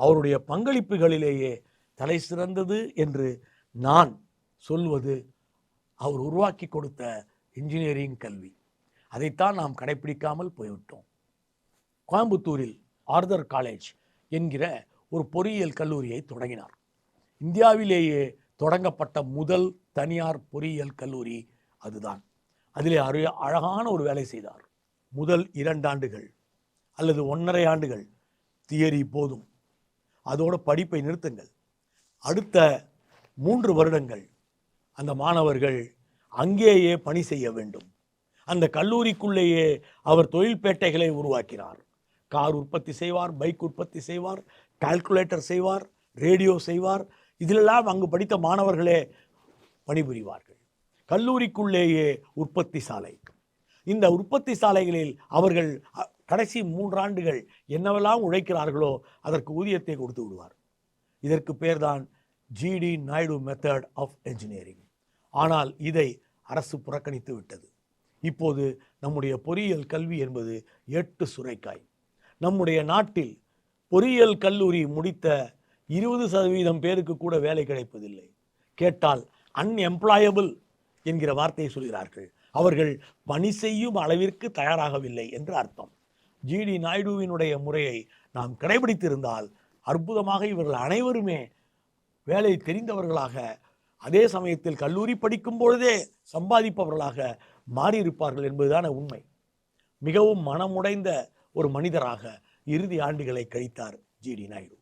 அவருடைய பங்களிப்புகளிலேயே தலை சிறந்தது என்று நான் சொல்வது அவர் உருவாக்கி கொடுத்த இன்ஜினியரிங் கல்வி. அதைத்தான் நாம் கடைப்பிடிக்காமல் போய்விட்டோம். கோயம்புத்தூரில் ஆர்தர் காலேஜ் என்கிற ஒரு பொறியியல் கல்லூரியை தொடங்கினார். இந்தியாவிலேயே தொடங்கப்பட்ட முதல் தனியார் பொறியியல் கல்லூரி அதுதான். அதிலே அரு அழகான ஒரு வேலை செய்தார். முதல் இரண்டாண்டுகள் அல்லது ஒன்றரை ஆண்டுகள். தியரி போதும். அதோட படிப்பை நிறுத்துங்கள். அடுத்த மூன்று வருடங்கள் அந்த மாணவர்கள் அங்கேயே பணி செய்ய வேண்டும். அந்த கல்லூரிக்குள்ளேயே அவர் தொழில்பேட்டைகளை உருவாக்கினார். கார் உற்பத்தி செய்வார் பைக் உற்பத்தி செய்வார் கால்குலேட்டர் செய்வார் ரேடியோ செய்வார். இதிலெல்லாம் அங்கு படித்த மாணவர்களே பணிபுரிவார்கள். கல்லூரிக்குள்ளேயே உற்பத்தி சாலை. இந்த உற்பத்தி சாலைகளில் அவர்கள் கடைசி மூன்றாண்டுகள் என்னவெல்லாம் உழைக்கிறார்களோ அதற்கு ஊதியத்தை கொடுத்து விடுவார். இதற்கு பேர்தான் GD Naidu method of engineering ஆனால் இதை அரசு புறக்கணித்து விட்டது. இப்போது நம்முடைய பொறியியல் கல்வி என்பது எட்டு சுரைக்காய். நம்முடைய நாட்டில் பொறியியல் கல்லூரி முடித்த இருபது சதவீதம் பேருக்கு கூட வேலை கிடைப்பதில்லை. கேட்டால் அன்எம்ப்ளாயபிள் என்கிற வார்த்தையை சொல்கிறார்கள். அவர்கள் பணி செய்யும் அளவிற்கு தயாராகவில்லை என்று அர்த்தம். ஜிடி நாயுடுவினுடைய முறையை நாம் கடைபிடித்திருந்தால் அற்புதமாக இவர்கள் அனைவருமே வேலை தெரிந்தவர்களாக அதே சமயத்தில் கல்லூரி படிக்கும் பொழுதே சம்பாதிப்பவர்களாக மாறியிருப்பார்கள் என்பதுதான உண்மை. மிகவும் மனமுடைந்த ஒரு மனிதராக இறுதி ஆண்டுகளை கழித்தார் ஜிடி நாயுடு.